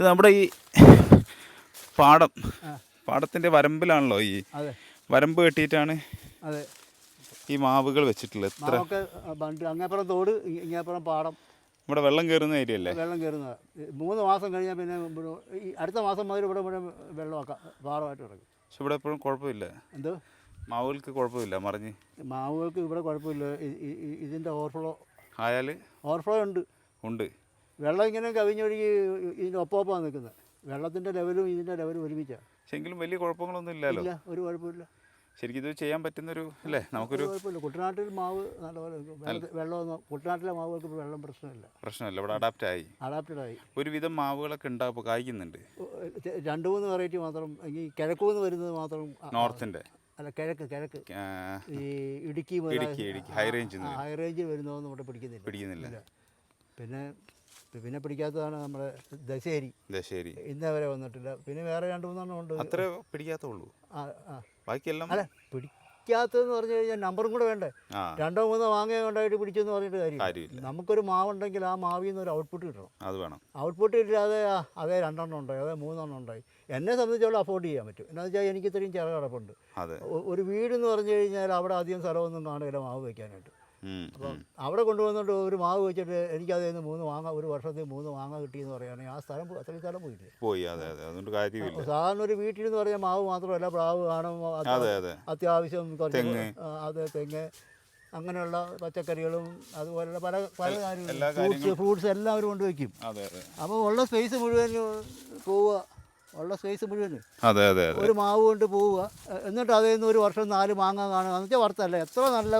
ഇത് നമ്മുടെ ഈ പാടം. പാടത്തിന്റെ പാടത്തിന്റെ വരമ്പിലാണല്ലോ ഈ അതെ. വരമ്പ് കെട്ടിയിട്ടാണ് അതെ. ഈ മാവുകൾ വെച്ചിട്ടുള്ളത്. എത്ര? അങ്ങേപ്പുറം തോട് ഇങ്ങേപ്പുറം പാടം. ഇവിടെ വെള്ളം കയറുന്ന ഏരിയ അല്ലേ? വെള്ളം കയറുന്നത്. മൂന്ന് മാസം കഴിഞ്ഞാൽ പിന്നെ അടുത്ത മാസം മുതൽ ഇവിടെ ഇവിടെ വെള്ളമൊക്കെ പാടമായിട്ട് കിടക്കും. പക്ഷെ ഇവിടെ എപ്പോഴും കുഴപ്പമില്ല. എന്തോ? മാവുകൾക്ക് കുഴപ്പമില്ല മറിഞ്ഞ്. മാവുകൾക്ക് ഇവിടെ കുഴപ്പമില്ല. ഇതിന്റെ ഓവർഫ്ലോ ആയാൽ ഓവർഫ്ലോ ഉണ്ട്. ഉണ്ട്. വെള്ളം ഇങ്ങനെ കവിഞ്ഞൊഴുകി ഇതിന്റെ ഒപ്പമൊപ്പമാണ് നിൽക്കുന്നത്. വെള്ളത്തിന്റെ ലെവലും ഇതിന്റെ ലെവലും ഒരുമിച്ചാണ് എങ്കിലും വലിയ കുഴപ്പങ്ങളൊന്നും ഇല്ലല്ലോ. ഇല്ല ഒരു കുഴപ്പമില്ല. ശരിക്കും ഇത് ചെയ്യാൻ പറ്റുന്നൊരു അല്ലേ? നമുക്കൊരു കുഴപ്പമില്ല. കുട്ടനാട്ടിൽ മാവ് നല്ലപോലെ വെള്ളം കുട്ടനാട്ടിലെ മാവുകൾക്ക് വെള്ളം പ്രശ്നമില്ല. പ്രശ്നമില്ല. ഇവിടെ അഡാപ്റ്റ് ആയി അഡാപ്റ്റഡ് ആയി ഒരുവിധം മാവുകളൊക്കെ ഉണ്ടാകും കായ്ക്കുന്നുണ്ട്. രണ്ട് മൂന്ന് വെറൈറ്റി മാത്രം ഈ കിഴക്കുനിന്ന് വരുന്നത് മാത്രം നോർത്തിന്റെ അല്ല കിഴക്ക് കിഴക്ക്. ഈ ഇടുക്കി ഇടുക്കി ഇടുക്കി. ഹൈ റേഞ്ചിൽ ഹൈ റേഞ്ചിൽ വരുന്നതൊന്നും ഇവിടെ പിടിക്കുന്നില്ല. പിടിക്കുന്നില്ല. പിന്നെ പിന്നെ പിടിക്കാത്തതാണ് നമ്മുടെ ദശേരി. ദശേരി. ഇന്നേ വരെ വന്നിട്ടില്ല. പിന്നെ വേറെ രണ്ട് മൂന്നെണ്ണം ഉണ്ട്. അത്ര പിടിക്കാത്തുള്ളൂ. ആ ആ. ബാക്കിയെല്ലാം അല്ല പിടിക്കാത്തതെന്ന് പറഞ്ഞു കഴിഞ്ഞാൽ നമ്പറും കൂടെ വേണ്ടേ? രണ്ടോ മൂന്നോ വാങ്ങിയ കൊണ്ടായിട്ട് പിടിച്ചെന്ന് പറഞ്ഞിട്ട് കാര്യം നമുക്കൊരു മാവുണ്ടെങ്കിൽ ആ മാവിൽ നിന്ന് ഒരു ഔട്ട്പുട്ട് കിട്ടണം. അത് വേണം. ഔട്ട്പുട്ട് ഇല്ലാതെ അതേ രണ്ടെണ്ണം ഉണ്ടായി അതേ മൂന്നെണ്ണം ഉണ്ടായി. എന്നെ സംബന്ധിച്ചോളം അഫോർഡ് ചെയ്യാൻ പറ്റും. എന്താ വെച്ചാൽ എനിക്ക് ഇത്രയും ചില കിടപ്പുണ്ട് ഒരു വീടെന്ന് എന്ന് പറഞ്ഞു കഴിഞ്ഞാൽ അവിടെ അധികം സ്ഥലമൊന്നും കാണില്ല മാവ് വയ്ക്കാനായിട്ട് അപ്പം. അവിടെ കൊണ്ടുവന്നിട്ട് ഒരു മാവ് വെച്ചിട്ട് എനിക്കതിൽ നിന്ന് മൂന്ന് മാങ്ങ ഒരു വർഷത്തിൽ മൂന്ന് മാങ്ങ കിട്ടിയെന്ന് പറയുകയാണെങ്കിൽ ആ സ്ഥലം അത്രയും സ്ഥലം പോയില്ലേ? പോയി അതെ അതെ. അതുകൊണ്ട് കാര്യമില്ല. സാധാരണ ഒരു വീട്ടിൽ എന്ന് പറഞ്ഞാൽ മാവ് മാത്രമല്ല പ്ലാവ് കാണും അതെ അതെ. അത്യാവശ്യം അതെ തെങ്ങ്. അങ്ങനെയുള്ള പച്ചക്കറികളും അതുപോലെയുള്ള പല പല കാര്യങ്ങളും. ഫ്രൂട്ട്സ് ഫ്രൂട്ട്സ് എല്ലാം അവർ കൊണ്ടുവയ്ക്കും. അപ്പോൾ ഉള്ള സ്പേസ് മുഴുവൻ പോവുക. ഉള്ള സ്പേസ് മുഴുവൻ അതെ അതെ അതെ. ഒരു മാവ് കൊണ്ട് പോവുക. എന്നിട്ട് അതിൽ നിന്ന് ഒരു വർഷം നാല് മാങ്ങ കാണുക. എന്ന് വെച്ചാൽ വറുത്തല്ല എത്ര നല്ല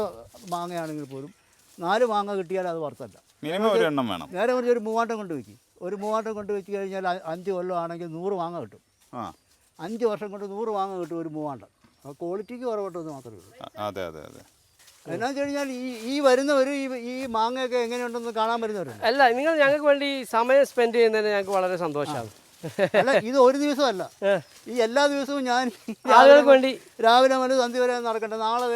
മാങ്ങയാണെങ്കിൽ പോലും നാല് മാങ്ങ കിട്ടിയാൽ അത് വറുത്തല്ല മിനിമം ഒരു എണ്ണം വേണം. നേരെ മറിച്ച് ഒരു മൂവാണ്ടം കൊണ്ട് വെക്കും. ഒരു മൂവാണ്ടം കൊണ്ട് വെച്ച് കഴിഞ്ഞാൽ അഞ്ച് കൊല്ലമാണെങ്കിൽ നൂറ് മാങ്ങ കിട്ടും. ആ. അഞ്ച് വർഷം കൊണ്ട് നൂറ് മാങ്ങ കിട്ടും ഒരു മൂവാണ്ടം അപ്പോൾ ക്വാളിറ്റിക്ക് കുറവട്ടെന്ന് മാത്രമേ ഉള്ളൂ. അതെ അതെ അതെ. എന്നാന്ന് വെച്ച് കഴിഞ്ഞാൽ ഈ ഈ വരുന്നവർ ഈ ഈ മാങ്ങയൊക്കെ എങ്ങനെയുണ്ടെന്ന് കാണാൻ വരുന്നവരുണ്ട്. അല്ല നിങ്ങൾ ഞങ്ങൾക്ക് വേണ്ടി സമയം സ്പെൻഡ് ചെയ്യുന്നതിന് ഞങ്ങൾക്ക് വളരെ സന്തോഷമാണ് അല്ല ഇത് ഒരു ദിവസമല്ല. ഈ എല്ലാ ദിവസവും ഞാൻ ആളുകൾക്ക് വേണ്ടി രാവിലെ മുതൽ സന്ധി വരെ നടക്കട്ടെ. നാളെ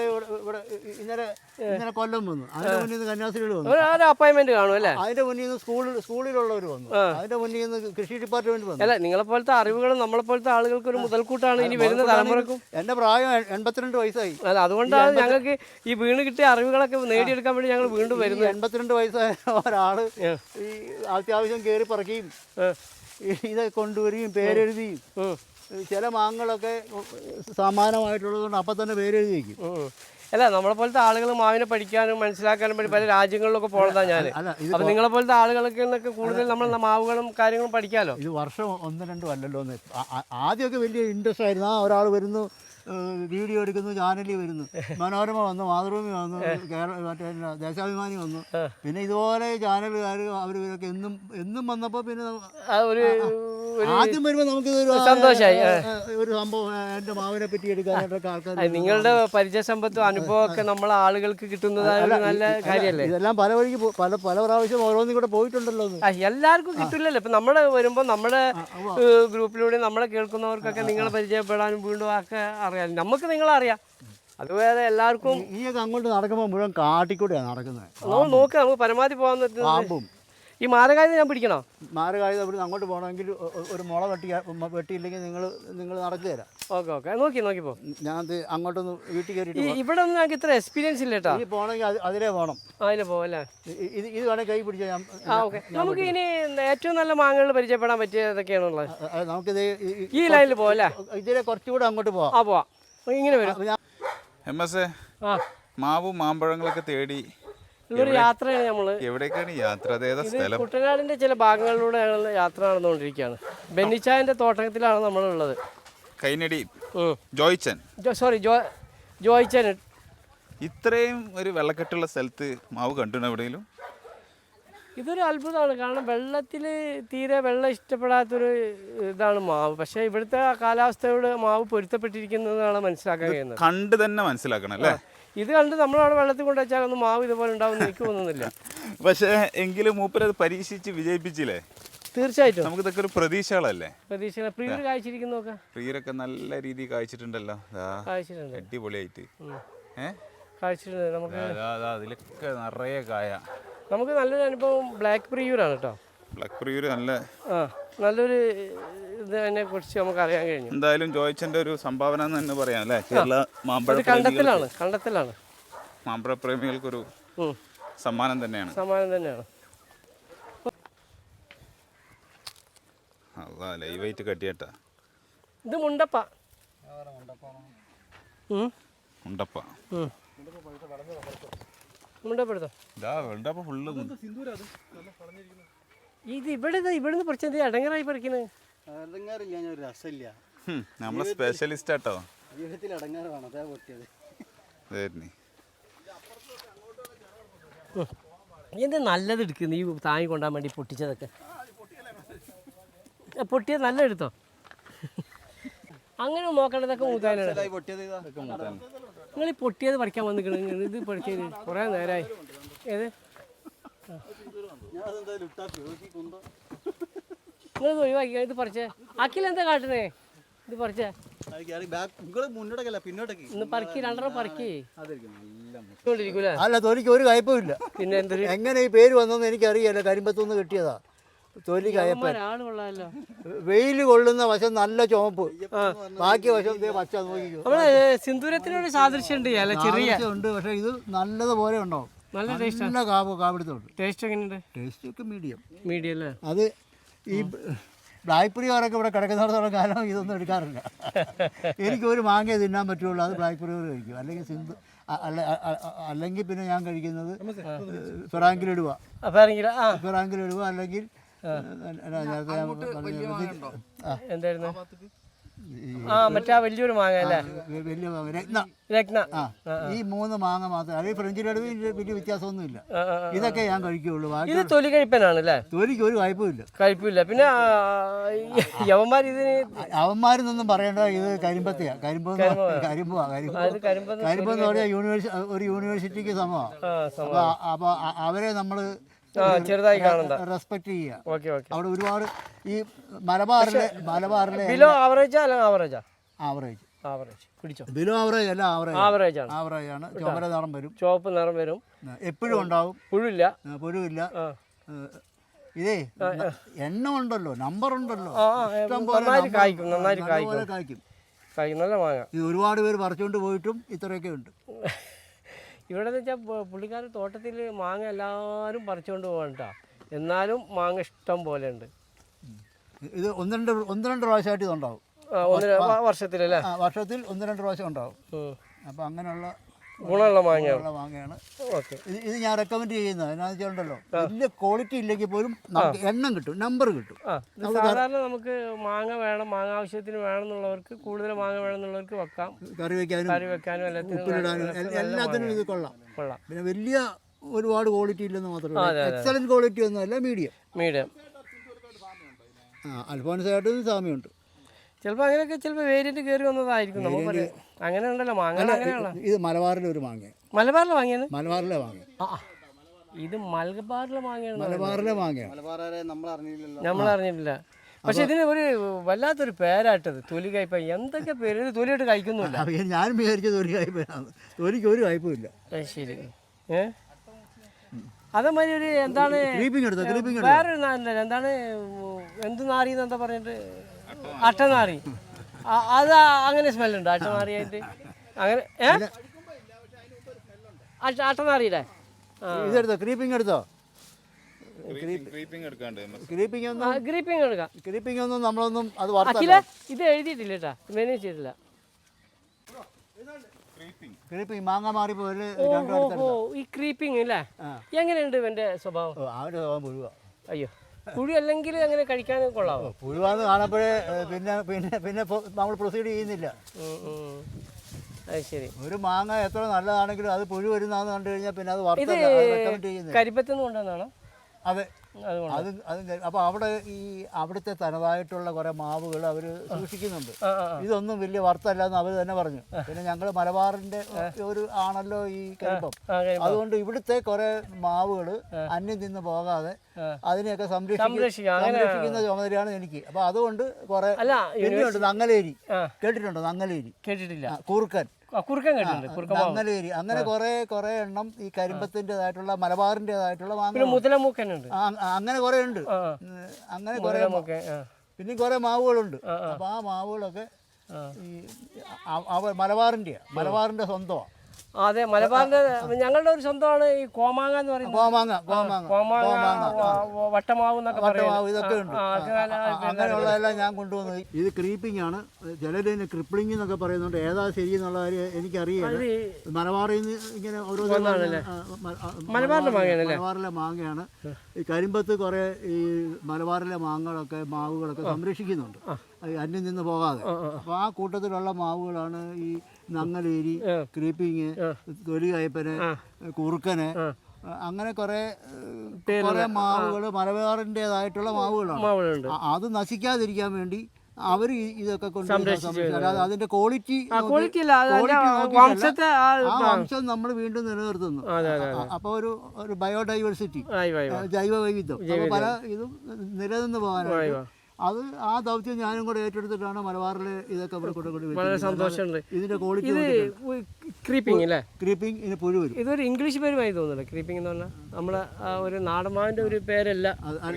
ഇവിടെ ഇന്നലെ ഇന്നലെ കൊല്ലം വന്നു. അതിന്റെ മുന്നിൽ നിന്ന് കന്യാസ്ത്രീകൾ വന്നു. അപ്പോയിന്റ്മെന്റ് കാണും അല്ലേ? അതിന്റെ മുന്നിൽ നിന്ന് സ്കൂളിൽ സ്കൂളിലുള്ളവർ വന്നു. അതിന്റെ മുന്നിൽ നിന്ന് കൃഷി ഡിപ്പാർട്ട്മെന്റ് വന്നു. അല്ല നിങ്ങളെ പോലത്തെ അറിവുകളും നമ്മളെ പോലത്തെ ആളുകൾക്ക് ഒരു മുതൽക്കൂട്ടാണ് ഇനി വരുന്ന തലമുറക്കും. എന്റെ പ്രായം എൺപത്തിരണ്ട് വയസ്സായി. അല്ല അതുകൊണ്ടാണ് ഞങ്ങൾക്ക് ഈ വീണ് കിട്ടിയ അറിവുകളൊക്കെ നേടിയെടുക്കാൻ വേണ്ടി ഞങ്ങൾ വീണ്ടും വരുന്നു വരുന്നത്. എൺപത്തിരണ്ട് വയസ്സായ ഒരാൾ ഈ അത്യാവശ്യം കയറി പറക്കുകയും ഇത് കൊണ്ടുവരികയും പേരെഴുതിയും. ചില മാങ്ങകളൊക്കെ സമാനമായിട്ടുള്ളത് കൊണ്ട് അപ്പം തന്നെ പേരെഴുതി വയ്ക്കും അല്ല നമ്മളെ പോലത്തെ ആളുകൾ മാവിനെ പഠിക്കാനും മനസ്സിലാക്കാനും വേണ്ടി പല രാജ്യങ്ങളിലൊക്കെ പോകണതാണ് ഞാൻ അപ്പം നിങ്ങളെ പോലത്തെ ആളുകൾക്ക് കൂടുതൽ നമ്മൾ മാവുകളും കാര്യങ്ങളും പഠിക്കാമല്ലോ ഇത് വർഷം ഒന്ന് രണ്ടും അല്ലല്ലോ ആദ്യമൊക്കെ വലിയ ഇൻട്രസ്റ്റ് ആയിരുന്നു. ആ ഒരാൾ വരുന്നു വീഡിയോ എടുക്കുന്നു ചാനലിൽ വരുന്നു. മനോരമ വന്നു മാതൃഭൂമി വന്നു കേരള മറ്റേ ദേശാഭിമാനി വന്നു. പിന്നെ ഇതുപോലെ ചാനലുകാർ അവർ ഇവരൊക്കെ എന്നും എന്നും വന്നപ്പോൾ പിന്നെ ആദ്യം വരുമ്പോൾ നമുക്ക് സന്തോഷമായി ഒരു സംഭവം എന്റെ മാവിനെ പറ്റി എടുക്കാനായിട്ടൊക്കെ ആൾക്കാർ നിങ്ങളുടെ പരിചയ സമ്പത്തും അനുഭവമൊക്കെ നമ്മളെ ആളുകൾക്ക് കിട്ടുന്നതായ നല്ല കാര്യമല്ലേ ഇതെല്ലാം പല വഴിക്ക് പല പല പ്രാവശ്യം ഓരോന്നും കൂടെ പോയിട്ടുണ്ടല്ലോ. എല്ലാവർക്കും കിട്ടില്ലല്ലോ. ഇപ്പൊ നമ്മൾ വരുമ്പോ നമ്മുടെ ഗ്രൂപ്പിലൂടെ നമ്മളെ കേൾക്കുന്നവർക്കൊക്കെ നിങ്ങളെ പരിചയപ്പെടാനും വീണ്ടും ഒക്കെ അറിയാം നമുക്ക് നിങ്ങൾ അറിയാം അതുപോലെ എല്ലാവർക്കും ഈ അങ്ങോട്ട് നടക്കുമ്പോൾ മുഴുവൻ കാട്ടിക്കൂടെയാണ് നടക്കുന്നത്. നമ്മൾ നോക്കുക നമുക്ക് പരമാവധി പോകാൻ പറ്റുന്നത്. പാമ്പും. ഈ മാരകായുധം ഞാൻ പിടിക്കണോ? മാരകായുധം അവിടെ അങ്ങോട്ട് പോകണമെങ്കിൽ ഒരു മുള വെട്ടി വെട്ടിയില്ലെങ്കിൽ നിങ്ങൾ നിങ്ങൾ നടത്തി തരാം. Okay okay. നോക്കി നോക്കിപ്പോ ഞാൻ അങ്ങോട്ടൊന്ന് വീട്ടിൽ കയറിയിട്ട് ഈ ഇവിടെ ഒന്നും ഞങ്ങൾക്ക് ഇത്ര എക്സ്പീരിയൻസ് ഇല്ല കേട്ടോ. ഈ പോകണമെങ്കിൽ അത് അതിലേ പോകണം. അതിന് പോവല്ലേ ഇത് ഇത് വേണമെങ്കിൽ കൈ പിടിച്ചാൽ ഞാൻ ആ ഓക്കെ. നമുക്ക് ഇനി ഏറ്റവും നല്ല മാങ്ങകൾ പരിചയപ്പെടാൻ പറ്റിയ ഏതൊക്കെയാണുള്ളത് അ- അ- നമുക്കിത് ഈ- ലൈനിൽ പോകല്ലേ ഇതിലെ കുറച്ചുകൂടെ അങ്ങോട്ട് പോവാം. ആ പോവാം. ഇങ്ങനെ വരും. എം എസ് മാവും മാമ്പഴങ്ങളൊക്കെ തേടി യാത്രയാണ് നമ്മൾ? എവിടേക്കാണ് യാത്ര? സ്ഥലം? കുട്ടനാടിന്റെ ചില ഭാഗങ്ങളിലൂടെ ഞങ്ങൾ യാത്ര നടന്നുകൊണ്ടിരിക്കുകയാണ്. ബെന്നിച്ചായന്റെ തോട്ടത്തിലാണ് നമ്മളുള്ളത്. കൈനടി ജോയിച്ചൻ. സോറി ജോയിച്ചൻ ഇത്രയും ഒരു വെള്ളക്കെട്ടുള്ള സ്ഥലത്ത് മാവ് കണ്ടു എവിടെയെങ്കിലും? ഇതൊരു അത്ഭുതമാണ്. കാരണം വെള്ളത്തിൽ തീരെ വെള്ളം ഇഷ്ടപ്പെടാത്തൊരു ഇതാണ് മാവ്. പക്ഷേ ഇവിടുത്തെ കാലാവസ്ഥയോട് മാവ് പൊരുത്തപ്പെട്ടിരിക്കുന്നതാണ് മനസ്സിലാക്കാൻ കഴിയുന്നത്. കണ്ട് തന്നെ മനസ്സിലാക്കണം അല്ലേ? ഇത് കണ്ട് നമ്മളവിടെ വെള്ളത്തിൽ കൊണ്ട് വെച്ചാൽ ഒന്നും മാവ് ഇതുപോലെ ഉണ്ടാവും എനിക്ക് തോന്നുന്നില്ല. പക്ഷേ എങ്കിലും മൂപ്പരത് പരീക്ഷിച്ച് വിജയിപ്പിച്ചില്ലേ? തീർച്ചയായിട്ടും. നമുക്ക് ഇതൊക്കെ ഒരു പ്രതീക്ഷകളല്ലേ? പ്രതീക്ഷ പ്രിയർ കാഴ്ചിരിക്കുന്നു നോക്കാം. പ്രിയരൊക്കെ നല്ല രീതിയിൽ കാഴ്ചയുണ്ട് അടിപൊളിയായിട്ട്. ഏ? കാഴ്ചയുണ്ട് നമുക്ക്. അതിലൊക്കെ നിറയെ കായ. നമുക്ക് നല്ലൊരു അനുഭവം ബ്ലാക്ക് പ്രിയൂരാണ് കേട്ടോ ബ്ലാക്ക് പ്രിയൂർ നല്ല ആ നല്ലൊരു ഇതിനെ കുറിച്ച് നമുക്ക് അറിയാൻ കഴിഞ്ഞു. എന്തായാലും ജോയിച്ചന്റെ ഒരു സംഭാവന എന്ന് തന്നെ പറയാം അല്ലേ? കേരള മാമ്പഴ കണ്ടത്തിലാണ് കണ്ടത്തിലാണ്. മാമ്പഴ പ്രേമികൾക്കൊരു ഒരു സമ്മാനം തന്നെയാണ്. സമ്മാനം തന്നെയാണ്. അതാ ലൈവായിട്ട് കട്ടിയട്ടാ. ഇത് മുണ്ടപ്പ. മുണ്ടപ്പ. മുണ്ടപ്പ ഇതാ ഇവിടെ ഇവിടുന്ന് പറിച്ചത് അടങ്ങറായി പറിക്കുന്നത് അടങ്ങാറില്ല ഞാൻ ഒരു രസമില്ല നമ്മളെ സ്പെഷ്യലിസ്റ്റ് ആട്ടോ. ജീവിതത്തിൽ അടങ്ങാറാണ് അതേ പൊട്ടിയത്. എന്ത് നല്ലത് എടുക്കുന്നു ഈ താങ്ങി കൊണ്ടാൻ വേണ്ടി പൊട്ടിച്ചതൊക്കെ. പൊട്ടിയത് നല്ല എടുത്തോ? അങ്ങനെ നോക്കേണ്ടതൊക്കെ മൂത്താനാണ്. പൊട്ടിയത് നിങ്ങൾ ഈ പൊട്ടിയത് പഠിക്കാൻ വന്നിരിക്കണം ഇത് പഠിച്ചത്. കുറേ നേരമായി ഏത്? നിങ്ങൾ ഒഴിവാക്കി. ഇത് പറിച്ചേ. അഖിൽ എന്താ കാട്ടണേ ഇത് പറിച്ചേ. അല്ല തൊലിക്ക് ഒരു പിന്നെ എന്തൊരു? എങ്ങനെ ഈ പേര് വന്നെന്ന് എനിക്കറിയില്ല. കരിമ്പത്തുനിന്ന് കിട്ടിയതാ. തൊലി കയപ്പൻ വെയിൽ കൊള്ളുന്ന വശം നല്ല ചുവപ്പ്. ബാക്കി വശം ദേ പച്ച നോക്കിക്കോ. സിന്ദൂരത്തിനൊരു സാദൃശ്യം ഉണ്ട് അല്ല ചെറിയ. ഉണ്ട് പക്ഷേ ഇത് നല്ലതുപോലെ ഉണ്ടോ? നല്ല ടേസ്റ്റ് നല്ല കാവ് കാപിടുത്തമുണ്ട് ടേസ്റ്റ് എങ്ങനെയുണ്ട്? ടേസ്റ്റ് ഒക്കെ മീഡിയം മീഡിയം അല്ലേ? അത് ഈ ബ്ലാക്ക് പ്രിയറൊക്കെ ഇവിടെ കിടക്കുന്നിടത്തോളം കാലം ഇതൊന്നും എടുക്കാറില്ല. എനിക്ക് ഒരു മാങ്ങ തിന്നാൻ പറ്റുള്ളൂ അത് ബ്ലാക്ക് പ്രിയർ കഴിക്കും. അല്ലെങ്കിൽ സിന്ധു അല്ല അല്ലെങ്കിൽ പിന്നെ ഞാൻ കഴിക്കുന്നത് ഫെറാങ്കിലിടുക ഫെറാങ്കിലിടുക അല്ലെങ്കിൽ എന്തായിരുന്നു? ആ മറ്റാ വലിയൊരു മാങ്ങ അല്ലേ? വലിയ മാങ്ങ. രത്ന. രത്ന. ഈ മൂന്ന് മാങ്ങ മാത്രം അല്ലെങ്കിൽ ഫ്രഞ്ചിലടുവ് വലിയ വ്യത്യാസമൊന്നുമില്ല. ഇതൊക്കെ ഞാൻ കഴിക്കുകയുള്ളൂ ഇത് തൊലി കഴിപ്പനാണ് അല്ലേ? തൊലിക്ക് ഒരു വായ്പുമില്ല കഴിപ്പില്ല പിന്നെ യവന്മാർ ഇതിന് അവന്മാരെന്നൊന്നും പറയണ്ട ഇത് കരിമ്പത്തെയാ. കരിമ്പ് കരിമ്പുവാ കരിമ്പ് അത് കരിമ്പ് കരിമ്പ്. എന്ന് പറഞ്ഞാൽ യൂണിവേഴ്സി ഒരു യൂണിവേഴ്സിറ്റിക്ക് സമമാണ് അപ്പൊ അവരെ നമ്മൾ ആ ചെറുതായി കാണണ്ട റെസ്പെക്ട് ചെയ്യുക. Okay okay. അവിടെ ഒരുപാട് ഈ മലബാറിലെ മലബാറിലെ ബിലോ ആവറേജാ അല്ലെങ്കിൽ ആവറേജാ ആവറേജ് ആവറേജ് പിടിച്ചോ? ബിലോ ആവറേജ് അല്ല ആവറേജ് ആവറേജ് ആണ്. ആവറേജ് ആണ്. ചുമര നിറം വരും. ചുവപ്പ് നിറം വരും. എപ്പോഴും ഉണ്ടാവും. പുഴുല്ല പുഴുവില്ല. ഇതേ എണ്ണം ഉണ്ടല്ലോ നമ്പർ ഉണ്ടല്ലോ. നന്നായിട്ട് കായ്ക്കും, നന്നായിട്ട് കായ്ക്കും. കഴിക്കും നല്ല മാങ്ങ. ഇത് ഒരുപാട് പേര് പറിച്ചുകൊണ്ട് പോയിട്ടും ഇത്രയൊക്കെ ഉണ്ട്. ഇവിടെ എന്ന് വെച്ചാൽ പുള്ളിക്കാരൻ തോട്ടത്തിൽ മാങ്ങ എല്ലാവരും പറിച്ചുകൊണ്ട് പോകണ്ട എന്നാലും മാങ്ങ ഇഷ്ടം പോലെ ഉണ്ട് ഇത് ഒന്ന് രണ്ട് ഒന്ന് രണ്ട് പ്രാവശ്യമായിട്ട് ഇതുണ്ടാവും. വർഷത്തിലല്ലേ? വർഷത്തിൽ ഒന്ന് രണ്ട് പ്രാവശ്യം ഉണ്ടാവും. അപ്പോൾ അങ്ങനെയുള്ള ഗുണമുള്ള മാങ്ങയാണ്. ഉള്ള മാങ്ങയാണ്. ഓക്കെ. ഇത് ഞാൻ റെക്കമെൻഡ് ചെയ്യുന്നത്. എന്നാന്ന് വെച്ചിട്ടുണ്ടല്ലോ വലിയ ക്വാളിറ്റി ഇല്ലെങ്കിൽ പോലും എണ്ണം കിട്ടും നമ്പർ കിട്ടും. സാധാരണ നമുക്ക് മാങ്ങ വേണം മാങ്ങ ആവശ്യത്തിന് വേണമെന്നുള്ളവർക്ക് കൂടുതൽ മാങ്ങ വേണമെന്നുള്ളവർക്ക് വെക്കാം. കറി വെക്കാനും കറി വെക്കാനും എല്ലാത്തിനും എല്ലാത്തിനും ഇത് കൊള്ളാം. കൊള്ളാം. പിന്നെ വലിയ ഒരുപാട് ക്വാളിറ്റി ഇല്ലെന്ന് മാത്രമേ എക്സലന്റ് ക്വാളിറ്റി ഒന്നുമല്ല മീഡിയം മീഡിയം ആ അൽഫോൻസായിട്ടും സാമ്യമുണ്ട്. ചിലപ്പോൾ അങ്ങനെയൊക്കെ ചിലപ്പോൾ വേരിയന്റ് കയറി വന്നതായിരിക്കും നമുക്ക് അങ്ങനെ ഉണ്ടല്ലോ മാങ്ങ അങ്ങനെയുള്ള ഇത് മലബാറിലെ ഒരു മാങ്ങ. മലബാറിലെ വാങ്ങിയത് മലബാറിലെ വാങ്ങ ആ ഇത് മലബാറിലെ മാങ്ങയാണ് മലബാറിലെ മാങ്ങയാണ് നമ്മൾ അറിഞ്ഞിട്ടില്ല. പക്ഷെ ഇതിന് ഒരു വല്ലാത്തൊരു പേരായിട്ടത് തൊലി കയ്പ എന്തൊക്കെ പേര്? തൊലിയിട്ട് കഴിക്കുന്നില്ല ഞാൻ ഒരു കായ്പയാണ് തൊലിക്ക് ഒരു കായ്പുമില്ല. അത് ശരി. ഏ? അതേമാതിരി ഒരു എന്താണ് വേറൊരു എന്താണ് എന്ത് നാറി എന്താ പറഞ്ഞിട്ട് അട്ടനാറി ആ, അത് അങ്ങനെ സ്മെല്ലുണ്ട് അട്ടനാറിയായിട്ട് അങ്ങനെ ഏ? അട്ടനാറിയുടെ ആ. ഇതെടുത്തോ? ക്രീപ്പിംഗ് എടുത്തോ? ക്രീപ്പിംഗ് ഒന്നും ഒന്നും നമ്മളൊന്നും അത് വറുത്തല്ല. അഖില ഇത് എഴുതിയിട്ടില്ല കേട്ടാ. മെനു ചെയ്തില്ല ക്രീപ്പിംഗ് മാങ്ങ ഈ ക്രീപ്പിംഗ് അല്ലേ എങ്ങനെയുണ്ട് ഇവന്റെ സ്വഭാവം? സ്വഭാവം അയ്യോ. കുഴി അല്ലെങ്കിൽ അങ്ങനെ കഴിക്കാൻ കൊള്ളാവോ? പുഴുവാന്ന് കാണപ്പോഴേ പിന്നെ പിന്നെ പിന്നെ നമ്മൾ പ്രൊസീഡ് ചെയ്യുന്നില്ല. അത് ശരി. ഒരു മാങ്ങ എത്ര നല്ലതാണെങ്കിലും അത് പുഴു വരുന്നതെന്ന് കണ്ടു കഴിഞ്ഞാൽ പിന്നെ അത് വറുത്ത് കരിപ്പത്തുനിന്ന് കൊണ്ടുവന്നാണോ അതെ. അത് അത് അപ്പോൾ അവിടെ ഈ അവിടുത്തെ തനതായിട്ടുള്ള കുറേ മാവുകൾ അവർ സൂക്ഷിക്കുന്നുണ്ട്. ഇതൊന്നും വലിയ വർത്തല്ല എന്ന് അവർ തന്നെ പറഞ്ഞു. പിന്നെ ഞങ്ങൾ മലബാറിന്റെ ഒരു ആണല്ലോ ഈ കരിപ്പം. അതുകൊണ്ട് ഇവിടുത്തെ കുറെ മാവുകൾ അന്യം നിന്ന് പോകാതെ. അതിനെയൊക്കെ സംരക്ഷിക്കുന്ന ചുമതലയാണ് എനിക്ക്. അപ്പൊ അതുകൊണ്ട് കുറെ പിന്നെയുണ്ട് നങ്ങലേരി. കേട്ടിട്ടുണ്ടോ? നങ്ങലേരി. കേട്ടിട്ടില്ല. കൂർക്കൻ കുറുക്കൻ. കേട്ടിട്ടുണ്ട്. നങ്ങലേരി. അങ്ങനെ കുറെ കുറെ എണ്ണം ഈ കരിമ്പത്തിന്റെതായിട്ടുള്ള മലബാറിന്റെതായിട്ടുള്ള മുതലമൂക്കനുണ്ട് അങ്ങനെ കുറെ ഉണ്ട്. അങ്ങനെ കുറെ പിന്നെ കുറെ മാവുകളുണ്ട്. അപ്പൊ ആ മാവുകളൊക്കെ. ഈ മലബാറിന്റെയാണ് മലബാറിന്റെ സ്വന്തമാണ് അതെ മലബാറിന്റെ ഞങ്ങളുടെ ഒരു സ്വന്തമാണ് ഈ കോമാങ്ങ എന്ന് പറയുന്നത്. കോമാങ്ങ കോമാങ്ങ കോമാങ്ങ വട്ടമാവ് എന്നൊക്കെ വട്ടമാവ്. ഇതൊക്കെ ഉണ്ട്. അങ്ങനെയുള്ളതെല്ലാം ഞാൻ കൊണ്ടുവന്നത്. ഇത് ക്രീപ്പിംഗ് ആണ്. ചിലർ ഇതിന് ക്രിപ്ലിംഗ് എന്നൊക്കെ പറയുന്നുണ്ട്. ഏതാ ശരി എന്നുള്ള കാര്യം എനിക്കറിയില്ല മലബാറിൽ നിന്ന് ഇങ്ങനെ ഓരോ മലബാറിലെ മാങ്ങയാണ് മലബാറിലെ മാങ്ങയാണ്. ഈ കരിമ്പത്ത് കുറേ ഈ മലബാറിലെ മാങ്ങകളൊക്കെ മാവുകളൊക്കെ സംരക്ഷിക്കുന്നുണ്ട്. അന്യം നിന്ന് പോകാതെ. അപ്പോൾ ആ കൂട്ടത്തിലുള്ള മാവുകളാണ് ഈ നങ്ങലേരി ക്രീപ്പിങ് തൊലി കയ്പന് കുറുക്കന് അങ്ങനെ കുറേ കുറേ മാവുകൾ മലബാറിന്റെതായിട്ടുള്ള മാവുകളാണ്. അത് നശിക്കാതിരിക്കാൻ വേണ്ടി അവർ ഇതൊക്കെ കൊണ്ട് അല്ലാതെ അതിന്റെ ക്വാളിറ്റി ക്വാളിറ്റി വംശത്തെ ആ വംശം നമ്മൾ വീണ്ടും നിലനിർത്തുന്നു. അപ്പൊ ഒരു ഒരു ബയോഡൈവേഴ്സിറ്റി. ജൈവ വൈവിധ്യം പല ഇതും നിലനിന്ന് പോകാനായിട്ട് അത് ആ ദൗത്യം ഞാനും കൂടെ ഏറ്റെടുത്തിട്ടാണ് മലബാറിലെ ഇതൊക്കെ ഇവിടെ കൊണ്ടുകൊണ്ട് കൊണ്ട് വളരെ സന്തോഷമുണ്ട്. ഇതിന്റെ ക്വാളിറ്റി ഇത് ക്രീപ്പിംഗ് അല്ലേ? ക്രീപ്പിംഗ് ഇതിന് പുഴു വരും. ഇതൊരു ഇംഗ്ലീഷ് പേരുമായി തോന്നുന്നില്ല ക്രീപ്പിംഗ് എന്ന് പറഞ്ഞാൽ നമ്മളെ ആ ഒരു നാടമാവിന്റെ ഒരു പേരല്ല.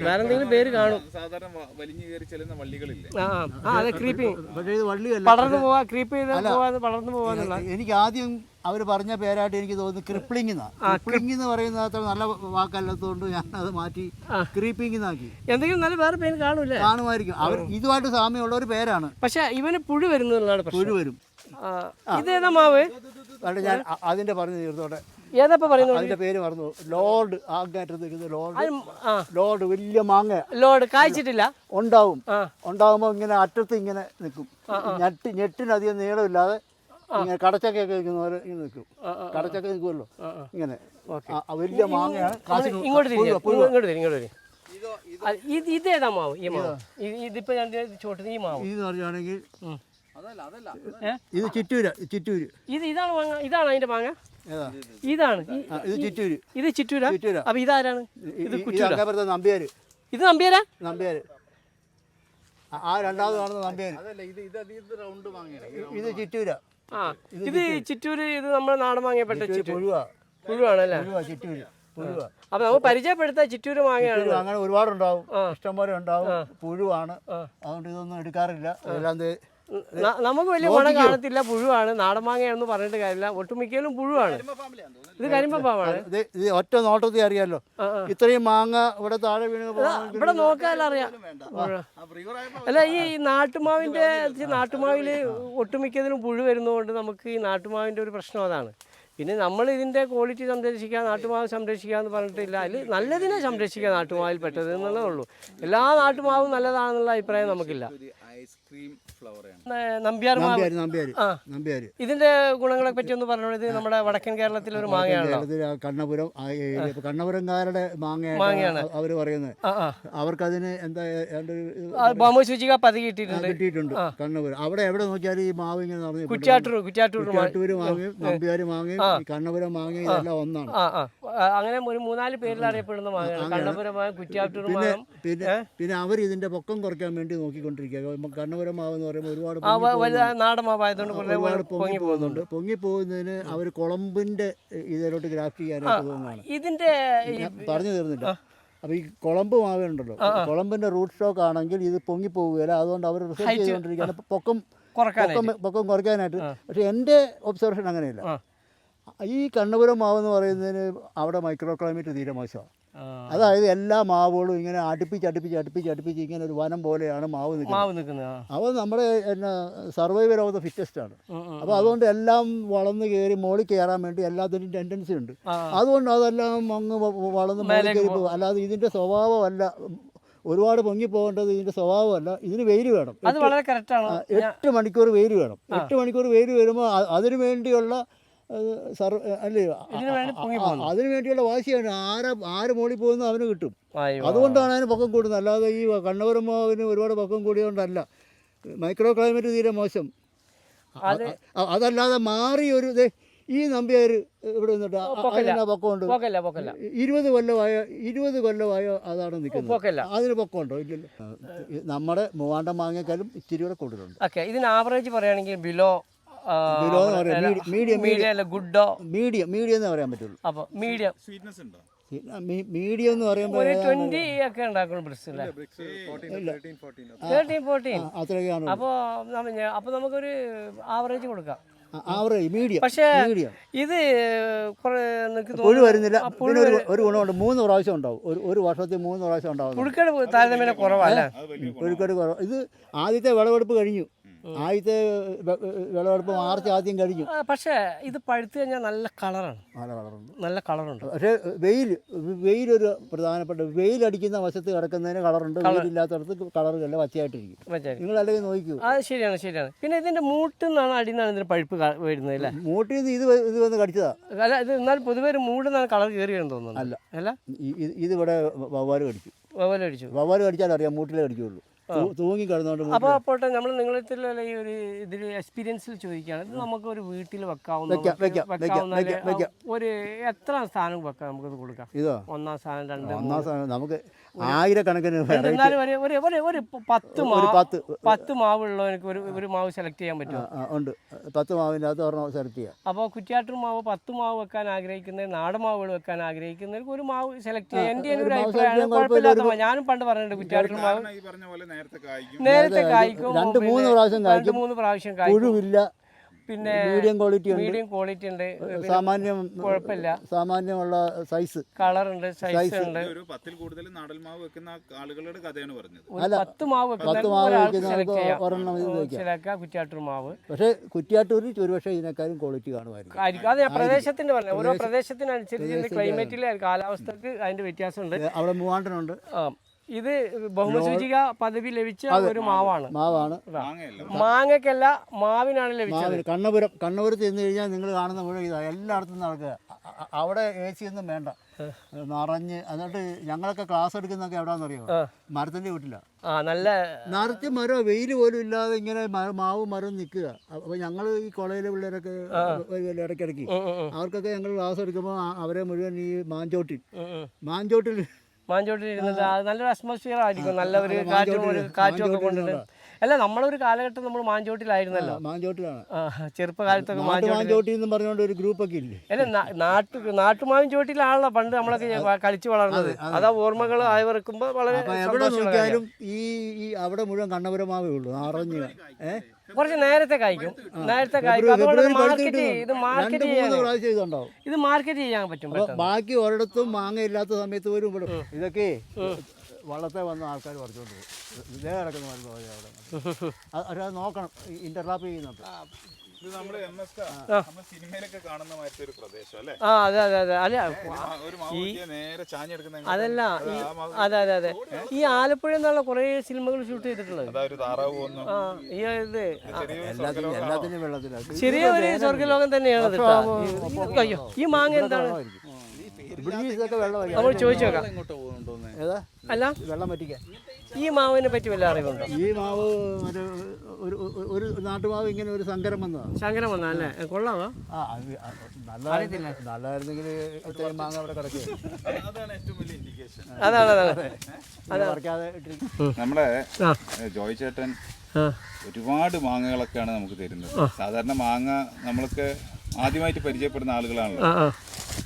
വേറെ എന്തെങ്കിലും പേര് കാണും. സാധാരണ വലിഞ്ഞു കയറി ചെല്ലുന്ന വള്ളികളില്ലേ? ആ ആ. ആ അതെ ക്രീപ്പിംഗ് പക്ഷേ ഇത് വള്ളിയല്ല. പടർന്നു പോവാ ക്രീപ്പ് ചെയ്ത് പോവാ പടർന്നു പോവാന്നുള്ള എനിക്ക് ആദ്യം അവർ പറഞ്ഞ പേരായിട്ട് എനിക്ക് തോന്നുന്നു ക്രിപ്ലിംഗ് ക്രിപ്ലിംഗ് എന്ന് പറയുന്നത് അത്ര നല്ല വാക്കല്ലാത്തതുകൊണ്ട് ഞാൻ അത് മാറ്റി ക്രീപ്പിംഗ് എന്നാക്കി. എന്തെങ്കിലും നല്ല വേറെ പേര് കാണൂലേ കാണുമായിരിക്കും. അവർ ഇതുമായിട്ട് സാമ്യമുള്ള ഒരു പേരാണ്. പക്ഷെ ഇവന് പുഴു വരുന്നതാണ് പുഴു വരും. ഇത് ഏതാ മാവ്? അതുകൊണ്ട് ഞാൻ അ- അതിന്റെ പറഞ്ഞു തീർത്തോട്ടെ. ഏതപ്പോ പറയുന്നത് അതിന്റെ പേര് മറന്നു ലോർഡ് നിൽക്കുന്ന ലോർഡ്. ആ. ലോർഡ് വലിയ മാങ്ങ. ലോഡ് കായ്ച്ചിട്ടില്ല? ഉണ്ടാവും. ആ. ഉണ്ടാകുമ്പോൾ ഇങ്ങനെ അറ്റത്ത് ഇങ്ങനെ നിൽക്കും. ഞെട്ടി ഞെട്ടിനധികം നീളമില്ലാതെ ഇങ്ങനെ കടച്ചക്കയൊക്കെ നിൽക്കുന്ന പോലെ ഇങ്ങനെ നിൽക്കും. കടച്ചക്ക നിൽക്കുമല്ലോ. ഇങ്ങനെ. ആ, ആ വലിയ മാങ്ങയാണ് കാശിന് ഇങ്ങോട്ട് തിരിഞ്ഞു ഇങ്ങോട്ട് തിരി ഇങ്ങോട്ട് തിരി ആ, ഇത് ഇതേതാ മാവ്? ഈ മാവ്? ഇത് ഇതിപ്പോ ഞാൻ ചോട്ടത് ഈ മാവ്. ഇത് പറയുകയാണെങ്കിൽ? ഇത് ചിറ്റൂര് ചിറ്റൂര്. ഇത് ഇതാണ് മാങ്ങ ഇതാണ് അതിന്റെ മാങ്ങ? ഇതാണ്. ഇത് ചിറ്റൂര്. ഇത് ചിറ്റൂരാ? ചിറ്റൂരാ. അപ്പൊ ഇതാരാണ്? ഇത് കുറ്റൂരാ? നമ്പ്യാര്. ഇത് നമ്പ്യാരാ? നമ്പ്യാര്. ആ- രണ്ടാമത് കാണുന്ന നമ്പ്യാര്. അതല്ല ഇത് ഇത് ഇത് റൗണ്ട് വാങ്ങിയാണ് ഇത് ചിറ്റൂര. ആ ഇത് ചിറ്റൂര്. ഇത് നമ്മുടെ നാടൻ മാങ്ങയപ്പെട്ട ചിറ്റൂര് പുഴുവാ. പുഴുവാണല്ലേ? പുഴുവാ ചിറ്റൂര്. പുഴുവാ. അപ്പൊ നമ്മൾ പരിചയപ്പെടുത്ത ചിറ്റൂര് മാങ്ങയാണ്. അങ്ങനെ ഒരുപാടുണ്ടാവും. ഇഷ്ടംപോലെ ഉണ്ടാവും. പുഴുവാണ്. അതുകൊണ്ട് ഇതൊന്നും എടുക്കാറില്ല. എല്ലാം നമുക്ക് വലിയ ഗുണം കാണത്തില്ല. പുഴുവാണ്. നാടൻ മാങ്ങയാണെന്ന് പറഞ്ഞിട്ട് കാര്യമില്ല. ഒട്ടുമിക്കലും പുഴുവാണ്. ഇത് കരിമ്പാമാണ് ഇത് ഇത് ഒറ്റ നോട്ടത്തിൽ അറിയാലോ. ഇത്രയും മാങ്ങ ഇവിടെ താഴെ വീണ് ഇവിടെ നോക്കാനല്ല അറിയാം. അല്ല ഈ നാട്ടുമാവിന്റെ നാട്ടുമാവിൽ ഒട്ടുമിക്കതിലും പുഴു വരുന്നതുകൊണ്ട് നമുക്ക് ഈ നാട്ടുമാവിന്റെ ഒരു പ്രശ്നം അതാണ്. പിന്നെ നമ്മൾ ഇതിന്റെ ക്വാളിറ്റി സംരക്ഷിക്കുക നാട്ടുമാവ് സംരക്ഷിക്കുക എന്ന് പറഞ്ഞിട്ടില്ല. അതിൽ നല്ലതിനെ സംരക്ഷിക്കുക നാട്ടുമാവിൽ പെട്ടത് എന്നുള്ളതേ ഉള്ളൂ. എല്ലാ നാട്ടുമാവും നല്ലതാണെന്നുള്ള അഭിപ്രായം നമുക്കില്ല. ഐസ്ക്രീം നമ്പ്യാർ ഇതിന്റെ ഗുണങ്ങളെ പറ്റി ഒന്ന് പറഞ്ഞോളൂ. ഇത് നമ്മുടെ വടക്കൻ കേരളത്തിലെ ഒരു മാങ്ങയാണ് കണ്ണപുരം കണ്ണപുരംകാരുടെ മാങ്ങയാണ്. അവർ അവർ പറയുന്നത് അവർക്കതിന് എന്താ സൂചിക പതി ഇട്ടിട്ടുണ്ട് കിട്ടിയിട്ടുണ്ട്. കണ്ണപുരം. അവിടെ എവിടെ നോക്കിയാലും ഈ മാവ് ഇങ്ങനെ നടന്നു കുറ്റാട്ടൂർ കുറ്റാട്ടൂർ കാട്ടൂര് മാങ്ങയും നമ്പ്യാര് മാങ്ങയും കണ്ണപുരം മാങ്ങയും എല്ലാം ഒന്നാണ്. അങ്ങനെ ഒരു മൂന്നാൽ പേരിൽ അറിയപ്പെടുന്ന മാങ്ങയാണ്. കണ്ണപുരം മാങ്ങ കുറ്റാട്ടൂർ പിന്നെ പിന്നെ അവർ ഇതിന്റെ പൊക്കം കുറയ്ക്കാൻ വേണ്ടി നോക്കിക്കൊണ്ടിരിക്കുക കണ്ണപുരം മാവ് എന്ന് പറയുമ്പോൾ ഒരുപാട് നാടൻ മാവായതുകൊണ്ട് പൊങ്ങി പോകുന്നുണ്ട്. പൊങ്ങി പോകുന്നതിന് അവർ കുളമ്പിന്റെ ഇതിലോട്ട് ഗ്രാഫ് ചെയ്യാനായിട്ട് പോകുന്നതാണ്. ഇതിന്റെ പറഞ്ഞു തീർന്നില്ല അപ്പൊ ഈ കുളമ്പ് മാവ ഉണ്ടല്ലോ കുളമ്പിന്റെ റൂട്ട് സ്റ്റോക്ക് ആണെങ്കിൽ ഇത് പൊങ്ങി പോവുകയില്ല. അതുകൊണ്ട് അവർ റിസർച്ച് ചെയ്തുകൊണ്ടിരിക്കുകയാണ്. പൊക്കം പൊക്കം കുറയ്ക്കാനായിട്ട്. പക്ഷെ എന്റെ ഒബ്സർവേഷൻ അങ്ങനെയല്ല. ഈ കണ്ണപുരം മാവ് എന്ന് പറയുന്നതിന് അവിടെ മൈക്രോ ക്ലൈമറ്റ് തീരെ മോശമാണ്. അതായത് എല്ലാ മാവുകളും ഇങ്ങനെ അടുപ്പിച്ച് അടുപ്പിച്ച് അടുപ്പിച്ച് അടുപ്പിച്ച് ഇങ്ങനെ ഒരു വനം പോലെയാണ് മാവ് നിൽക്കുന്നത്. അവ നമ്മുടെ എന്നാ സർവൈവൽ ഓഫ് ദ ഫിറ്റസ്റ്റ് ആണ്. അപ്പോൾ അതുകൊണ്ട് എല്ലാം വളർന്ന് കയറി മുകളിൽ കയറാൻ വേണ്ടി എല്ലാത്തിനും ടെൻഡൻസി ഉണ്ട്. അതുകൊണ്ട് അതെല്ലാം അങ്ങ് വളർന്ന് മുകളിൽ കയറി പോകും അല്ലാതെ ഇതിന്റെ സ്വഭാവമല്ല. ഒരുപാട് പൊങ്ങി പോകേണ്ടത് ഇതിന്റെ സ്വഭാവമല്ല. ഇതിന് വെയിൽ വേണം. അത് വളരെ കറക്റ്റാണ് ആണ്. എട്ട് മണിക്കൂർ വെയിൽ വേണം. എട്ട് മണിക്കൂർ വെയിൽ വരുമ്പോൾ അതിനു വേണ്ടിയുള്ള ഏഹ്, സർ അല്ലേ? വേണ്ടി പൊങ്ങി ആ, അതിന് വേണ്ടിയുള്ള വാശിയാണ്. ആരാ ആര് മോളിൽ പോകുന്ന അവന് കിട്ടും. അതുകൊണ്ടാണ് അതിന് പക്കം കൂടുന്നത്. അല്ലാതെ ഈ കണ്ണപുരം മാവിന് ഒരുപാട് പക്കം കൂടിയതുകൊണ്ടല്ല. മൈക്രോ ക്ലൈമറ്റ് തീരെ മോശം. അത് അതല്ലാതെ മാറി ഒരു ഈ നമ്പ്യാർ ഇവിടെ നിന്നിട്ട് അ- അതിനെന്നാ പൊക്കമുണ്ട്? പോക്കല്ല പോക്കല്ല. ഇരുപത് കൊല്ലമായോ ഇരുപത് കൊല്ലമായോ അതാണ് നിൽക്കുന്നത്. പോക്കല്ല. അതിന് പൊക്കമുണ്ടോ? ഇല്ലല്ലോ. ഈ നമ്മുടെ മൂവാണ്ടം മാങ്ങേക്കാളും ഇച്ചിരി കൂടെ കൂടുതലുണ്ട്. ഓക്കെ ഇതിന് ആവറേജ് പറയുകയാണെങ്കിൽ ബിലോ മീഡിയം മീഡിയം മീഡിയം. അല്ല ഗുഡോ? മീഡിയം മീഡിയം എന്ന് പറയാൻ പറ്റുള്ളൂ. അപ്പോൾ മീഡിയം. സ്വീറ്റ്നെസ് ഉണ്ടോ? മീഡിയം എന്ന് പറയുമ്പോൾ ഒരു ട്വന്റി ഒക്കെ ഉണ്ടാക്കണം ബ്രിക്സ് അല്ലേ തേർട്ടീൻ ഫോർട്ടീൻ അത്രയൊക്കെയാണ് അപ്പോൾ അപ്പോൾ നമുക്കൊരു ആവറേജ് കൊടുക്കാം. ആവറേജ് മീഡിയം പക്ഷേ മീഡിയം ഇത് കുറേ നിനക്ക് പുഴു വരുന്നില്ല. പിന്നെ ഒരു ഒരു ഗുണമുണ്ട്. മൂന്ന് പ്രാവശ്യം ഉണ്ടാവും. ഒരു ഒരു വർഷത്തിൽ മൂന്ന് പ്രാവശ്യം ഉണ്ടാവും. പുഴുക്കേട് താരതമ്യേന കുറവല്ലേ കുറവ്. ഇത് ആദ്യത്തെ വിളവെടുപ്പ് കഴിഞ്ഞു. ആദ്യത്തെ വിളവെടുപ്പ് മാർച്ച് ആദ്യം കഴിഞ്ഞു പക്ഷെ ഇത് പഴുത്ത് കഴിഞ്ഞാൽ നല്ല കളറാണ്. നല്ല കളറുണ്ട്. നല്ല കളറുണ്ട്. പക്ഷേ വെയിൽ വെയിലൊരു പ്രധാനപ്പെട്ട വെയിലടിക്കുന്ന വശത്ത് കിടക്കുന്നതിന് കളറുണ്ട്. വെയിലില്ലാത്തടത്ത് കളർ പച്ചയായിട്ടിരിക്കും വെച്ചേക്ക് നിങ്ങൾ അല്ലെങ്കിൽ നോക്കൂ. അത് ശരിയാണ് ശരിയാണ്. പിന്നെ ഇതിന്റെ മൂട്ടിൽ നിന്നാണ് അടിയിൽ നിന്നാണ് ഇതിന്റെ പഴുപ്പ് വരുന്നത് അല്ലേ? മൂട്ടിൽ നിന്ന് ഇത് ഇത് വന്ന് കടിച്ചതാ. അല്ല ഇത് എന്നാൽ പൊതുവെ ഒരു മൂടിൽ നിന്നാണ് കളർ കയറി വരുന്നത് തോന്നുന്നു. അല്ല. അല്ല? ഇത് ഇതിവിടെ വവ്വാൽ കടിച്ചു. വവ്വാൽ കടിച്ചു. വവ്വാൽ കടിച്ചാൽ അറിയാം മൂട്ടിലേ കടിക്കുള്ളൂ തൂങ്ങി കിടന്നോണ്ട് അപ്പോൾ പോട്ടെ നമ്മൾ നിങ്ങളെ ഈ ഒരു ഇതിൽ എക്സ്പീരിയൻസിൽ ചോദിക്കുകയാണ്. ഇത് നമുക്ക് ഒരു വീട്ടിൽ വെക്കാവുന്ന ഒരു- ഒരു എത്ര സ്ഥാനം വെക്കാം നമുക്കത് കൊടുക്കാം? ഇതോ? ഒന്നാം സ്ഥാനം രണ്ട് ഒന്നാം സ്ഥാനം നമുക്ക് ആയിരക്കണക്കിന് എന്നാലും ഒരു ഒരു ഒരു ഒരു പത്ത് മാവ് പത്ത് പത്ത് മാവുള്ളവർക്ക് ഒരു ഒരു മാവ് സെലക്ട് ചെയ്യാൻ പറ്റും ഉണ്ട്. പത്ത് മാവിന്റെ അകത്ത് ഒരെണ്ണം സെലക്ട് ചെയ്യാം. അപ്പോൾ കുറ്റിയാട്ടൂർ മാവ് പത്ത് മാവ് വെക്കാൻ ആഗ്രഹിക്കുന്ന നാടൻ മാവുകൾ വെക്കാൻ ആഗ്രഹിക്കുന്നവർക്ക് ഒരു മാവ് സെലക്ട് ചെയ്യാം. എന്റെ ഒരു അഭിപ്രായമാണ്. കുഴപ്പമില്ലാത്ത മാവ്. ഞാനും പണ്ട് പറഞ്ഞിട്ടുണ്ട് കുറ്റിയാട്ടൂർ മാവ് നേരത്തെ കായ്ക്കും. രണ്ട് മൂന്ന് പ്രാവശ്യം രണ്ട് മൂന്ന് പ്രാവശ്യം പുഴുവില്ല. പിന്നെ മീഡിയം ക്വാളിറ്റി ഉണ്ട്. മീഡിയം ക്വാളിറ്റി ഉണ്ട്. സാമാന്യം കുഴപ്പമില്ല. സാമാന്യമുള്ള സൈസ്. കളർ ഉണ്ട് സൈസ് ഉണ്ട്. ഒരു പത്തിൽ കൂടുതൽ നാടൻ മാവ് വെക്കുന്ന ആളുകളുടെ കഥയാണ് പറഞ്ഞത്. ഒരു പത്ത് മാവ് പത്ത് മാവ് വെക്കുന്ന ഒരെണ്ണം ഇത് വെക്കാം. കുറ്റിയാട്ടൂർ മാവ്. പക്ഷേ കുറ്റിയാട്ടൂരിൽ ഒരുപക്ഷെ ഇതിനേക്കാളും ക്വാളിറ്റി കാണുമായിരിക്കും. ആയിരിക്കും. അത് പ്രദേശത്തിന്റെ പറഞ്ഞു ഓരോ പ്രദേശത്തിനനുസരിച്ച് ക്ലൈമറ്റിലെ കാലാവസ്ഥക്ക് അതിന്റെ വ്യത്യാസമുണ്ട്. അവിടെ മൂവാണ്ടനുണ്ട്. ആ, ഇത് ബഹുമസൂചിക പദവി ലഭിച്ച ഒരു മാവാണ്. മാവാണ്. മാങ്ങയല്ല. മാങ്ങയ്ക്കല്ല മാവിനാണ് ലഭിച്ചത്. കണ്ണപുരം കണ്ണപുരത്ത് ചെന്ന് കഴിഞ്ഞാൽ നിങ്ങൾ കാണുന്ന മുഴുവൻ ഇതാ. എല്ലായിടത്തും നടക്കുക. അവിടെ എ സി ഒന്നും വേണ്ട. നിറഞ്ഞ് എന്നിട്ട് ഞങ്ങളൊക്കെ ക്ലാസ് എടുക്കുന്നൊക്കെ എവിടാന്നറിയോ? മരത്തിന്റെ വീട്ടിലാണ് ആ നല്ല നിറച്ച് മരം വെയിൽ പോലും ഇല്ലാതെ ഇങ്ങനെ മാവ് മരം നിൽക്കുക. അപ്പൊ ഞങ്ങൾ ഈ കോളേജിലെ പിള്ളേരൊക്കെ ഇടയ്ക്കിടയ്ക്ക്. അവർക്കൊക്കെ ഞങ്ങൾ ക്ലാസ് എടുക്കുമ്പോൾ അവരെ മുഴുവൻ ഈ മാഞ്ചോട്ടിൽ. മാഞ്ചോട്ടിൽ മാഞ്ചോട്ടിൽ ഇരുന്നിട്ട് അത് നല്ലൊരു അറ്റ്മോസ്ഫിയർ ആയിരിക്കും നല്ലൊരു കാറ്റും ഒരു കാറ്റും ഒക്കെ കൊണ്ടിട്ട്. അല്ല നമ്മളൊരു കാലഘട്ടം നമ്മൾ മാഞ്ചോട്ടിലായിരുന്നല്ലോ. മാഞ്ചോട്ടിലാണ്. ചെറുപ്പകാലത്തൊക്കെ മാഞ്ചോട്ടി എന്നും പറഞ്ഞുകൊണ്ട് ഒരു ഗ്രൂപ്പൊക്കെ ഇല്ലേ? അല്ല നാട്ടു നാട്ടുമാവിൻ ചോട്ടിലാണല്ലോ പണ്ട് നമ്മളൊക്കെ കളിച്ചു വളർന്നത്. അതാ ഓർമ്മകൾ ആയവർക്കുമ്പോൾ വളരെ എവിടെ നോക്കിയാലും ഈ ഈ അവിടെ മുഴുവൻ കണ്ണപുരമാവേ ഉള്ളൂ നിറഞ്ഞ്. ഏഹ് കുറച്ച് നേരത്തെ കായ്ക്കും നേരത്തെ കായ്ക്കും അതുകൊണ്ട് മാർക്കറ്റ് ഇത് മാർക്കറ്റ് ചെയ്യാൻ ഇത് മാർക്കറ്റ് ചെയ്യാൻ പറ്റും ബാക്കി ഒരിടത്തും മാങ്ങ ഇല്ലാത്ത സമയത്ത് വരും ഇവിടെ ഇതൊക്കെ വള്ളത്തെ വന്ന ആൾക്കാർ പറിച്ചോണ്ട് പോകും. ഇതേ കിടക്കുന്ന അവിടെ. നോക്കണം ഇന്റർലാപ്പ് ചെയ്യുന്നുണ്ട്. ഇത് നമ്മൾ എം എസ് നമ്മൾ സിനിമയിലൊക്കെ കാണുന്ന മാതിരത്തെ ഒരു പ്രദേശം അല്ലേ? ആ അതെ അതെ അതെ. അല്ല മാ- ഒരു മാവ് നേരെ ചാഞ്ഞെടുക്കുന്ന എങ്ങോട്ടാ? അതല്ല അതെ അതെ അതെ ഈ ആലപ്പുഴ എന്നുള്ള കുറേ സിനിമകൾ ഷൂട്ട് ചെയ്തിട്ടുള്ളത്. അതാ ഒരു താറാവ് പോകുന്നു. ആ ഈ ഇത് ചെറിയ ഒരു സ്വർഗലോകം തന്നെയാണ് അയ്യോ ഈ മാങ്ങ എന്താണ്? നമ്മൾ ചോദിച്ചു നോക്കാം അല്ല? വെള്ളം വറ്റിക്കാൻ. ഈ മാവിനെ പറ്റി വല്ല അറിവുണ്ടോ? ഈ മാവ് ഒരു ഒരു- ഒരു നാട്ടുമാവ് ഇങ്ങനെ ഒരു സങ്കരം വന്നതാണ് ശങ്കരം വന്നാ അല്ലേ? കൊള്ളാമോ ആ അത് നല്ലതായിരുന്നില്ല നല്ലതായിരുന്നെങ്കിൽ ഇത്രയും മാങ്ങ അവിടെ അതാണ് ഏറ്റവും വലിയ ഇൻഡിക്കേഷൻ അതാണ് ഇട്ടിരിക്കും. ആ. ജോയ് ചേട്ടൻ ആ. ഒരുപാട് മാങ്ങകളൊക്കെയാണ് നമുക്ക് തരുന്നത്. സാധാരണ മാങ്ങ നമ്മൾക്ക് ആദ്യമായിട്ട് പരിചയപ്പെടുന്ന ആളുകളാണല്ലോ.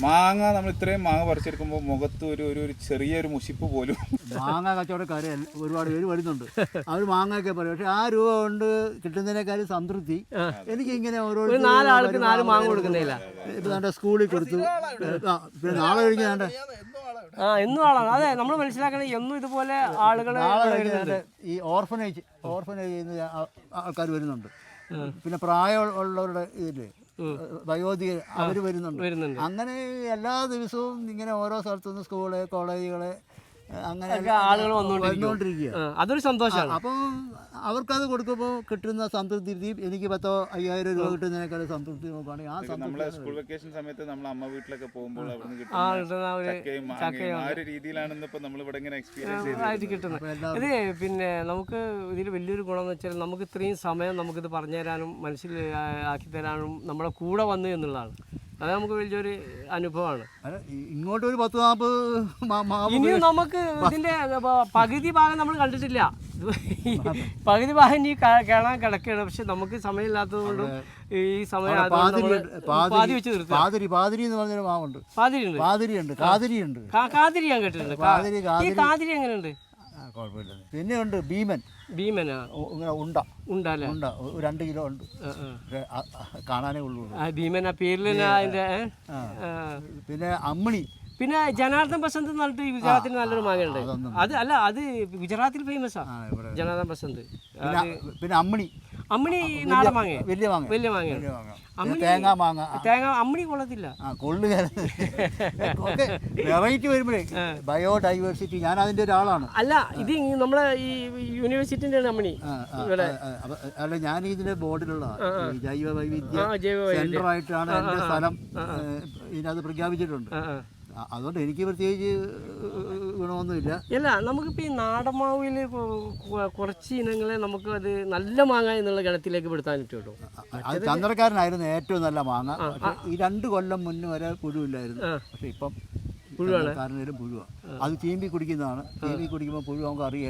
മാങ്ങ നമ്മൾ ഇത്രയും മാങ്ങ പറിച്ചെടുക്കുമ്പോൾ മുഖത്ത് ഒരു ഒരു ഒരു ചെറിയൊരു മുഷിപ്പ് പോലും. മാങ്ങ കച്ചവടക്കാർ ഒരുപാട് പേര് വരുന്നുണ്ട്. അവർ മാങ്ങയൊക്കെ പറയും. പക്ഷെ ആ രൂപ കൊണ്ട് കിട്ടുന്നതിനേക്കാൾ സംതൃപ്തി. എനിക്ക് ഇങ്ങനെ ഓരോ നാലാൾക്ക് നാല് മാങ്ങ കൊടുക്കുന്നില്ല ഇപ്പം എന്റെ സ്കൂളിൽ കൊടുത്തു. പിന്നെ നാളെ കഴിഞ്ഞ് ഞാൻ ആ എന്നും ആളാണ്. അതെ നമ്മൾ മനസ്സിലാക്കണേ എന്നും ഇതുപോലെ ആളുകൾ ഈ ഓർഫനേജ് ഓർഫനേജ് ആൾക്കാർ വരുന്നുണ്ട്. പിന്നെ പ്രായമുള്ളവരുടെ ഇതില്ലേ? വയോധികർ അവർ വരുന്നുണ്ട്. അങ്ങനെ എല്ലാ ദിവസവും ഇങ്ങനെ ഓരോ സ്ഥലത്തുനിന്ന് സ്കൂൾ കോളേജുകൾ അങ്ങനെ ആളുകൾ വന്നുകൊണ്ടിരിക്കും വന്നുകൊണ്ടിരിക്കുക അതൊരു സന്തോഷമാണ്. അപ്പം അവർക്കത് കൊടുക്കുമ്പോൾ കിട്ടുന്ന സംതൃപ്തി എനിക്ക് പത്തോ അയ്യായിരം രൂപ കിട്ടുന്നതിനേക്കാൾ സംതൃപ്തി നോക്കുകയാണെങ്കിൽ ആ നമ്മളെ സ്കൂൾ വെക്കേഷൻ സമയത്ത് നമ്മൾ അമ്മ വീട്ടിലൊക്കെ പോകുമ്പോൾ അവിടുന്ന് കിട്ടുന്ന ആ ഒരു രീതിയിലാണ് ഇപ്പൊ നമ്മൾ ഇവിടെ ഇങ്ങനെ എക്സ്പീരിയൻസ് കിട്ടുന്നത്. ഇത് പിന്നെ നമുക്ക് ഇതിൽ വലിയൊരു ഗുണം എന്ന് വെച്ചാൽ നമുക്ക് ഇത്രയും സമയം നമുക്കിത് പറഞ്ഞു തരാനും മനസ്സിൽ ആക്കി തരാനും നമ്മളെ കൂടെ വന്നു എന്നുള്ളതാണ്. അത് നമുക്ക് വലിയൊരു അനുഭവമാണ്. ഇങ്ങോട്ട് ഒരു പത്ത് നാൽപ്പത് ഇനിയും നമുക്ക് ഇതിന്റെ പകുതി ഭാഗം നമ്മൾ കണ്ടിട്ടില്ല. പകുതി ഭാഗം ഇനി കേണാൻ കിടക്കുകയാണ്. പക്ഷെ നമുക്ക് സമയമില്ലാത്തത് കൊണ്ടും ഈ സമയം പാതിരി പാതിരി വെച്ച് നിർത്തുക. പാതിരി പാതിരി എന്ന് പറഞ്ഞൊരു മാവുണ്ട്. പാതിരി ഉണ്ട്. പാതിരി ഉണ്ട് കാതിരി ഉണ്ട്. കാതിരി ഞാൻ കേട്ടിട്ടുണ്ട്. ഈ കാതിരി എങ്ങനെയുണ്ട്? ആ, കുഴപ്പമില്ല. പിന്നെ ഉണ്ട് ഭീമൻ. ഭീമനാ? ഉ- ഇങ്ങനെ ഉണ്ട. ഉണ്ടല്ലേ ഉണ്ട. ഒരു രണ്ട് കിലോ ഉണ്ട്. കാണാനേ ഉള്ളൂ. ആ ഭീമൻ ആ പേരിൽ? പിന്നെ അമ്മിണി. പിന്നെ ജനാർദ്ദൻ ബസന്ത് എന്ന് പറഞ്ഞിട്ട് ഈ ഗുജറാത്തിൽ നല്ലൊരു മാങ്ങയുണ്ട്. അത് അല്ല അത് ഗുജറാത്തിൽ ഫേമസ് ആ. ജനാർദ്ദൻ ബസന്ത്. പിന്നെ അമ്മിണി. അമ്മിണി നാടൻ മാങ്ങ വലിയ മാങ്ങ വലിയ മാങ്ങ തേങ്ങാ മാങ്ങ. തേങ്ങ അമ്മിണി കൊള്ളത്തില്ല. ആ കൊള്ളുക ഒക്കെ വെറൈറ്റി വരുമ്പോഴേ ബയോഡൈവേഴ്സിറ്റി ഞാൻ അതിന്റെ ഒരാളാണ്. അല്ല ഇത് നമ്മളെ ഈ യൂണിവേഴ്സിറ്റിന്റെ അമ്മിണി. അല്ല ഞാൻ ഇതിന്റെ ബോർഡിലുള്ള ജൈവ വൈവിധ്യ സെന്റർ ആയിട്ടാണ് എന്റെ സ്ഥലം ഇതിനകത്ത് പ്രഖ്യാപിച്ചിട്ടുണ്ട്. അതുകൊണ്ട് എനിക്ക് പ്രത്യേകിച്ച് ഗുണമൊന്നുമില്ല അല്ല നമുക്കിപ്പോൾ ഈ നാടമാവിൽ കുറച്ച് ഇനങ്ങളെ നമുക്ക് അത് നല്ല മാങ്ങ എന്നുള്ള ഗണത്തിലേക്ക് പെടുത്താൻ പറ്റുള്ളൂ. അത് ചന്ദ്രക്കാരനായിരുന്നു ഏറ്റവും നല്ല മാങ്ങ. ഈ രണ്ട് കൊല്ലം മുന്നേ വരെ പുഴുവില്ലായിരുന്നു. പക്ഷെ ഇപ്പം പുഴുവാണ്. കാരണം പുഴുവാണ് അത് ചീമ്പി കുടിക്കുന്നതാണ്. ചീമ്പി കുടിക്കുമ്പോൾ പുഴു നമുക്ക് അറിയില്ല